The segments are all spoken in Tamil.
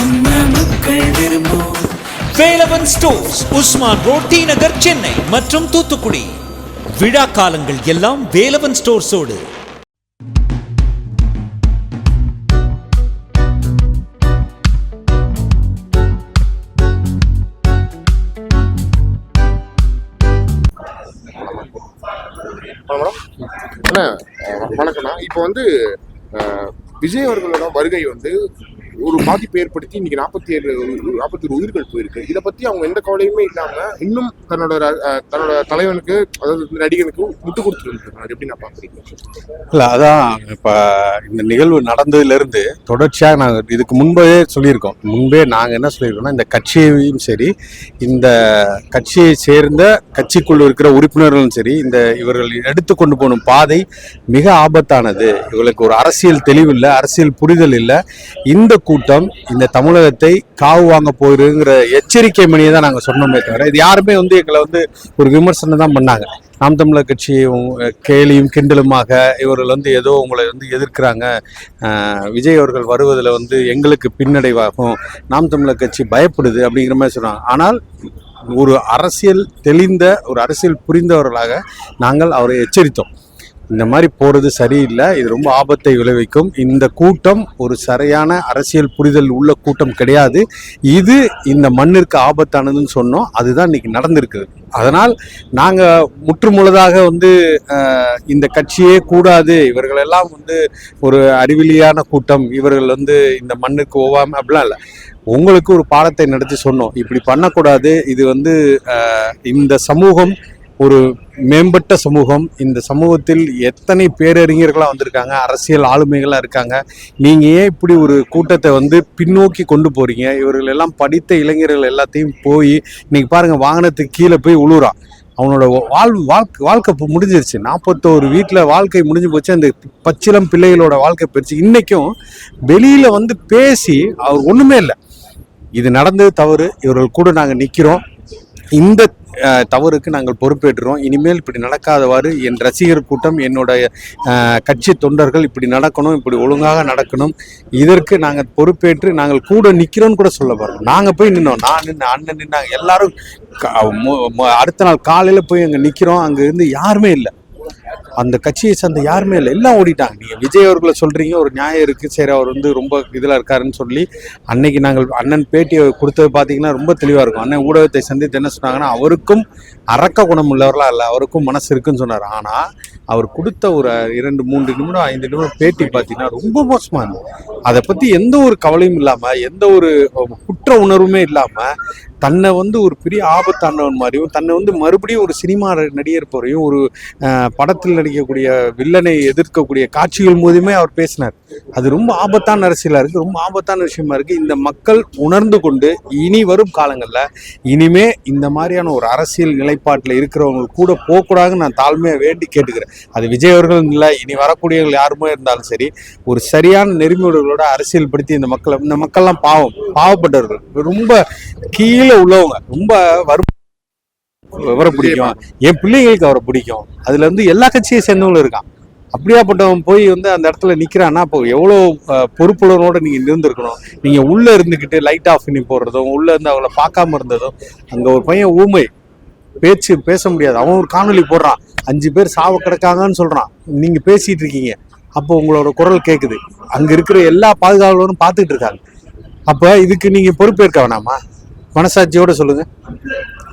நம்ம மக்கள் விரும்பும் Velavan stores Usman road T Nagar Chennai மற்றும் தூத்துக்குடி. விழா காலங்கள் எல்லாம் வேலவன் ஸ்டோர்ஸோடு. வணக்கம்ண்ணா. இப்போ வந்து விஜய் அவர்களோட வருகை வந்து ஒரு பாதிப்பை ஏற்படுத்தி இன்னைக்கு நாற்பத்தி ஏழு நாற்பத்தி ஒரு உயிர்கள் போயிருக்கு. இதை பத்தி அவங்க எந்த கவலையுமே இல்லாம இன்னும் தன்னோட தன்னோட தலைவனுக்கு அதாவது நடிகனுக்கு முட்டு கொடுத்துருக்காங்க அது எப்படி நான் பாக்குறீங்க இல்லை அதான் இப்போ இந்த நிகழ்வு நடந்ததுலேருந்து தொடர்ச்சியாக நாங்கள் இதுக்கு முன்பே சொல்லியிருக்கோம். முன்பே நாங்கள் என்ன சொல்லியிருக்கோம்னா இந்த கட்சியையும் சரி இந்த கட்சியை சேர்ந்த கட்சிக்குள் இருக்கிற உறுப்பினர்களும் சரி இந்த இவர்கள் எடுத்து கொண்டு போகும் பாதை மிக ஆபத்தானது. இவர்களுக்கு ஒரு அரசியல் தெளிவு இல்லை அரசியல் புரிதல் இல்லை. இந்த கூட்டம் இந்த தமிழகத்தை காவு வாங்க போயிருங்கிற எச்சரிக்கை மணியை தான் நாங்கள் சொன்னோமே தவிர இது யாருமே வந்து எங்களை வந்து ஒரு விமர்சனம் தான் பண்ணாங்க. நாம் தமிழர் கட்சி கேலியும் கிண்டலுமாக இவர்கள் வந்து ஏதோ உங்களை வந்து எதிர்க்கிறாங்க. விஜய் அவர்கள் வருவதில் வந்து எங்களுக்கு பின்னடைவாகும். நாம் தமிழர் கட்சி பயப்படுது அப்படிங்கிற மாதிரி சொன்னாங்க. ஆனால் ஒரு அரசியல் தெளிந்த ஒரு அரசியல் புரிந்தவர்களாக நாங்கள் அவரை எச்சரித்தோம். இந்த மாதிரி போகிறது சரியில்லை. இது ரொம்ப ஆபத்தை விளைவிக்கும். இந்த கூட்டம் ஒரு சரியான அரசியல் புரிதல் உள்ள கூட்டம் கிடையாது. இது இந்த மண்ணிற்கு ஆபத்தானதுன்னு சொன்னோம். அதுதான் இன்னைக்கு நடந்திருக்குது. அதனால் நாங்கள் முற்றுமுழுதாக வந்து இந்த கட்சியே கூடாது. இவர்களெல்லாம் வந்து ஒரு அறிவிலியான கூட்டம். இவர்கள் வந்து இந்த மண்ணுக்கு ஓவாமல் அப்படிலாம் இல்லை. உங்களுக்கு ஒரு பாடத்தை நடத்தி சொன்னோம். இப்படி பண்ணக்கூடாது. இது வந்து இந்த சமூகம் ஒரு மேம்பட்ட சமூகம். இந்த சமூகத்தில் எத்தனை பேரறிஞர்களாக வந்திருக்காங்க? அரசியல் ஆளுமைகளாக இருக்காங்க? நீங்கள் ஏன் இப்படி ஒரு கூட்டத்தை வந்து பின்னோக்கி கொண்டு போகிறீங்க இவர்கள் எல்லாம் படித்த இளைஞர்கள் எல்லாத்தையும் போய் இன்றைக்கி பாருங்க வாகனத்துக்கு கீழே போய் உழுறான் அவனோட வாழ் வாழ்க்கை வாழ்க்கை முடிஞ்சிருச்சு. நாற்பத்தோரு வீட்டில் வாழ்க்கை முடிஞ்சு போச்சு. அந்த பச்சிலம் பிள்ளைகளோட வாழ்க்கை போயிடுச்சு. இன்றைக்கும் வெளியில் வந்து பேசி அவர் ஒன்றுமே இல்லை. இது நடந்தது தவறு. இவர்கள் கூட நாங்கள் நிற்கிறோம் இந்த தவறுக்கு நாங்கள் பொறுப்பேற்றுறோம். இனிமேல் இப்படி நடக்காதவாறு என் ரசிகர் கூட்டம் என்னுடைய கட்சி தொண்டர்கள் இப்படி நடக்கணும் இப்படி ஒழுங்காக நடக்கணும். இதற்கு நாங்கள் பொறுப்பேற்று நாங்கள் கூட நிற்கிறோம்னு கூட சொல்ல போகிறோம் நாங்கள் போய் நின்னோம். நான் நின்று அண்ணன் நின்னாங்க. எல்லாரும் அடுத்த நாள் காலையில் போய் அங்கே நிற்கிறோம் அங்கே இருந்து யாருமே இல்லை. அந்த கட்சியை சேர்ந்த யாருமே இல்லை எல்லாம் ஓடிட்டாங்க. நீங்கள் விஜய் அவர்களை சொல்கிறீங்க ஒரு நியாயம் இருக்குது சரி அவர் வந்து ரொம்ப இதில் இருக்காருன்னு சொல்லி அன்னைக்கு நாங்கள் அண்ணன் பேட்டியை கொடுத்தது பார்த்தீங்கன்னா ரொம்ப தெளிவாக இருக்கும். அண்ணன் ஊடகத்தை சந்தித்து என்ன சொன்னாங்கன்னா அவருக்கும் அரக்க குணம் உள்ளவர்களாக இல்லை அவருக்கும் மனசு இருக்குன்னு சொன்னார். ஆனால் அவர் கொடுத்த ஒரு இரண்டு மூன்று நிமிடம் ஐந்து நிமிடம் பேட்டி பார்த்தீங்கன்னா ரொம்ப மோசமாக இருந்தது. அதை பற்றி எந்த ஒரு கவலையும் இல்லாமல் எந்த ஒரு குற்ற உணர்வுமே இல்லாமல் தன்னை வந்து ஒரு பெரிய ஆபத்தானவன் மாதிரியும் தன்னை வந்து மறுபடியும் ஒரு சினிமா நடிகர் போறையும் ஒரு படத்தில் நடிக்கக்கூடிய வில்லனை எதிர்க்கக்கூடிய காட்சிகள் மூலியமே அவர் பேசினார். அது ரொம்ப ஆபத்தான அரசியலாக இருக்குது ரொம்ப ஆபத்தான விஷயமா இருக்குது இந்த மக்கள் உணர்ந்து கொண்டு இனி வரும் காலங்களில் இனிமே இந்த மாதிரியான ஒரு அரசியல் நிலைப்பாட்டில் இருக்கிறவங்க கூட போகக்கூடாதுன்னு நான் தாழ்மையாக வேண்டி கேட்டுக்கிறேன். அது விஜய் அவர்கள் இல்லை இனி வரக்கூடியவர்கள் யாருமே இருந்தாலும் சரி ஒரு சரியான நெறிமுறைகளோட அரசியல் படுத்தி இந்த மக்களை இந்த மக்கள்லாம் பாவம் பாவப்பட்டவர்கள். ரொம்ப கீழ் உள்ளவங்க ரொம்ப வரும் அவரை பிடிக்கும். என் பிள்ளைங்களுக்கு அவரை பிடிக்கும். அதுல இருந்து எல்லா கட்சியை சேர்ந்தவங்களும் இருக்கான் அப்படியாப்பட்டவன் போய் வந்து அந்த இடத்துல நிக்கிறான்னா அப்போ எவ்வளோ அஹ், பொறுப்புணர்வோட நீங்க இருந்திருக்கணும். நீங்க உள்ள இருந்துக்கிட்டு லைட் ஆஃப் பண்ணி போடுறதும் உள்ள இருந்து அவங்கள பார்க்காம இருந்ததும் அங்க ஒரு பையன் ஊமை. பேச்சு பேச முடியாது. அவன் ஒரு காணொளி போடுறான். அஞ்சு பேர் சாவ கிடக்காங்கன்னு சொல்றான். நீங்க பேசிட்டு இருக்கீங்க. அப்போ உங்களோட குரல் கேட்குது அங்க இருக்கிற எல்லா பாதுகாவலரும் பார்த்துட்டு இருக்காங்க. அப்ப இதுக்கு நீங்க பொறுப்பேற்க வேணாமா? மனசாட்சியோட சொல்லுங்க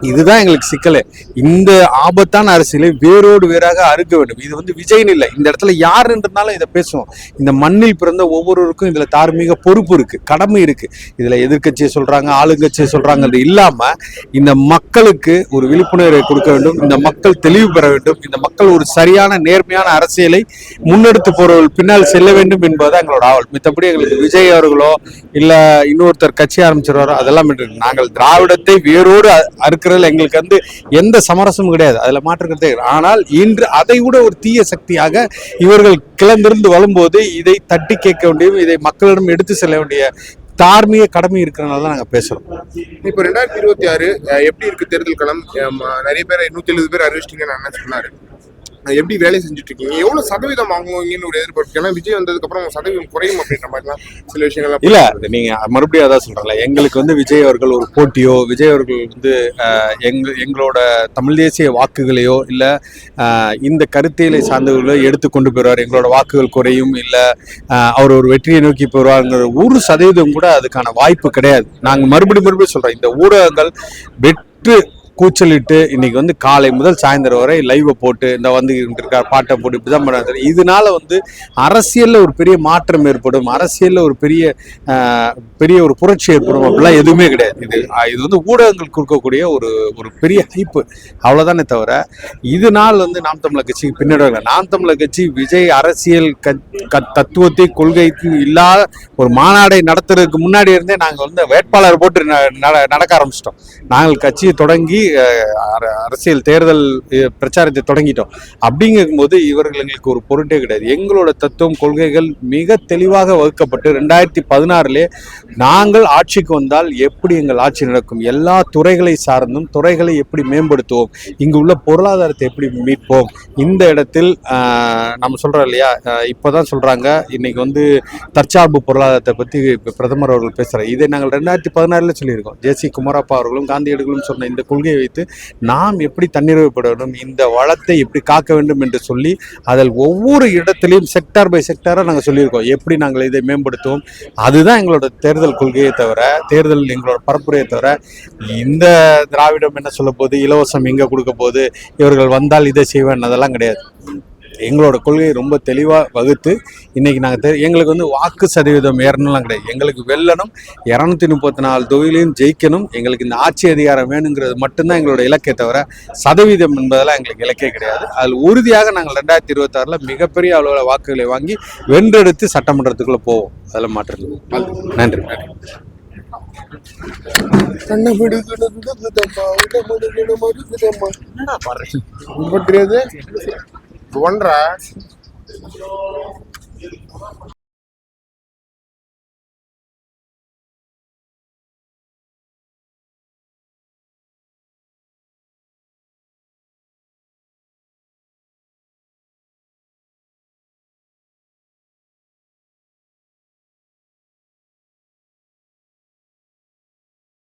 இதுதான் எங்களுக்கு சிக்கலே. இந்த ஆபத்தான அரசியலை வேரோடு வேறாக அறுக்க வேண்டும். இது வந்து விஜய்னு இல்லை. இந்த இடத்துல யாருன்றதுனால இதை பேசுவோம். இந்த மண்ணில் பிறந்த ஒவ்வொருவருக்கும் இதுல தார்மீக பொறுப்பு இருக்கு. கடமை இருக்கு. இதுல எதிர்க்கட்சியை சொல்றாங்க ஆளுங்கட்சியை சொல்றாங்க இல்லாம இந்த மக்களுக்கு ஒரு விழிப்புணர்வை கொடுக்க வேண்டும். இந்த மக்கள் தெளிவு பெற வேண்டும். இந்த மக்கள் ஒரு சரியான நேர்மையான அரசியலை முன்னெடுத்து போறவர்கள் பின்னால் செல்ல வேண்டும் என்பதுதான் எங்களோட ஆவல். மித்தபடி எங்களுக்கு விஜய் அவர்களோ இல்ல இன்னொருத்தர் கட்சி ஆரம்பிச்சிருவாரோ அதெல்லாம் நாங்கள் திராவிடத்தை வேரோடு அறுக்க இருக்கிறதுல எங்களுக்கு வந்து எந்த சமரசமும் கிடையாது. அதுல மாற்றுக்கிறதே ஆனால் இன்று அதை விட ஒரு தீய சக்தியாக இவர்கள் கிளம்பிருந்து வரும்போது இதை தட்டி கேட்க வேண்டியும் இதை மக்களிடம் எடுத்து செல்ல வேண்டிய தார்மீக கடமை இருக்கிறனால தான் நாங்கள் பேசுறோம். இப்போ ரெண்டாயிரத்தி இருபத்தி ஆறு எப்படி இருக்கு தேர்தல் களம்? அஹ் நிறைய பேர் நூத்தி எழுபது பேர் அறிவிச்சிட்டீங்கன்னு அண்ணன் சொன்னாரு. எப்படி வேலை செஞ்சுட்டு இருக்கீங்க எவ்வளவு சதவீதம் வாங்குவீங்கன்னு ஒரு எதிர்பார்ப்பு. ஏன்னா விஜய் வந்ததுக்கு அப்புறம் சதவீதம் குறையும் அப்படின்ற மாதிரிலாம் சில விஷயங்கள்லாம் இல்ல நீங்க மறுபடியும் அதான் சொல்றேன்ல எங்களுக்கு வந்து விஜய் அவர்கள் ஒரு போட்டியோ விஜய் அவர்கள் வந்து எங்க எங்களோட தமிழ் தேசிய வாக்குகளையோ இல்ல இந்த கருத்தியலை சார்ந்தவர்களோ எடுத்து கொண்டு போயிடுவார். எங்களோட வாக்குகள் குறையும் இல்ல அவர் ஒரு வெற்றியை நோக்கி போயிடுவாருங்கிற ஒரு சதவீதம் கூட அதுக்கான வாய்ப்பு கிடையாது. நாங்க மறுபடியும் மறுபடியும் சொல்றோம் இந்த ஊடகங்கள் வெற்று கூச்சலிட்டு இன்னைக்கு வந்து காலை முதல் சாயந்தரம் வரை லைவை போட்டு இந்த வந்து இருக்கார் பாட்டை போட்டு இப்படிதான் பண்ணாரு. இதனால வந்து அரசியலில் ஒரு பெரிய மாற்றம் ஏற்படும். அரசியலில் ஒரு பெரிய பெரிய ஒரு புரட்சி ஏற்படும். அப்படிலாம் எதுவுமே கிடையாது. இது இது வந்து ஊடகங்கள் கொடுக்கக்கூடிய ஒரு ஒரு பெரிய ஹைப்பு அவ்வளோதானே தவிர இதனால் வந்து நாம் தமிழர் கட்சிக்கு பின்னாடி நாம் தமிழர் கட்சி விஜய் அரசியல் க- தத்துவத்தை கொள்கைக்கு இல்லாத ஒரு மாநாடை நடத்துறதுக்கு முன்னாடி இருந்தே நாங்கள் வந்து வேட்பாளர் போட்டு ந- நட- நடக்க ஆரம்பிச்சிட்டோம். நாங்கள் கட்சியை தொடங்கி அரசியல் தேர்தல் பிரச்சாரத்தை தொடங்கிட்டோம். அப்படிங்கும்போது இவர்கள் எங்களுக்கு ஒரு பொருட்டே கிடையாது. எங்களோட தத்துவம் கொள்கைகள் மிக தெளிவாக வகுக்கப்பட்டு ரெண்டாயிரத்தி பதினாறுலே நாங்கள் ஆட்சிக்கு வந்தால் எப்படி எங்கள் ஆட்சி நடக்கும் எல்லா துறைகளை சார்ந்தும் துறைகளை எப்படி மேம்படுத்துவோம் இங்கு உள்ள பொருளாதாரத்தை எப்படி மீட்போம் இந்த இடத்தில் நம்ம சொல்கிறோம் இல்லையா இப்போ தான் சொல்றாங்க இன்னைக்கு வந்து தற்சார்பு பொருளாதாரத்தை பற்றி பிரதமர் அவர்கள் பேசுகிறார் இதை நாங்கள் ரெண்டாயிரத்தி பதினாறுல சொல்லியிருக்கோம். ஜேசி குமாரப்பா அவர்களும் காந்தியடிகளும் சொன்ன இந்த கொள்கையை வைத்து நாம் எப்படி தன்னிறைவுபடணும் வேண்டும் இந்த வளத்தை எப்படி காக்க வேண்டும் என்று சொல்லி அதில் ஒவ்வொரு இடத்துலையும் செக்டார் பை செக்டாராக நாங்கள் சொல்லியிருக்கோம். எப்படி நாங்கள் இதை மேம்படுத்துவோம்? அதுதான் எங்களோட தேர்தல் கொள்கையை தவிர தேர்தல் எங்களோட பரப்புரையை தவிர இந்த திராவிடம் என்ன சொல்ல போகுது? இலவசம் எங்கே கொடுக்க போகுது? இவர்கள் வந்தால் இதை செய்வேன் அதெல்லாம் கிடையாது. எங்களோட கொள்கையை ரொம்ப தெளிவாக வகுத்து இன்னைக்கு நாங்கள் எங்களுக்கு வந்து வாக்கு சதவீதம் ஏறணும்லாம் கிடையாது. எங்களுக்கு வெல்லணும் இரநூத்தி முப்பத்தி நாலு தொகுதியிலையும் ஜெயிக்கணும் எங்களுக்கு இந்த ஆட்சி அதிகாரம் வேணுங்கிறது மட்டும்தான் எங்களோட இலக்கே தவிர சதவீதம் என்பதெல்லாம் எங்களுக்கு இலக்கே கிடையாது. அதில் உறுதியாக நாங்கள் ரெண்டாயிரத்தி இருபத்தாறில் மிகப்பெரிய அளவில் வாக்குகளை வாங்கி வென்றெடுத்து சட்டமன்றத்துக்குள்ளே போவோம். அதில் மாற்றம். நன்றி. தெரியாது చూడరా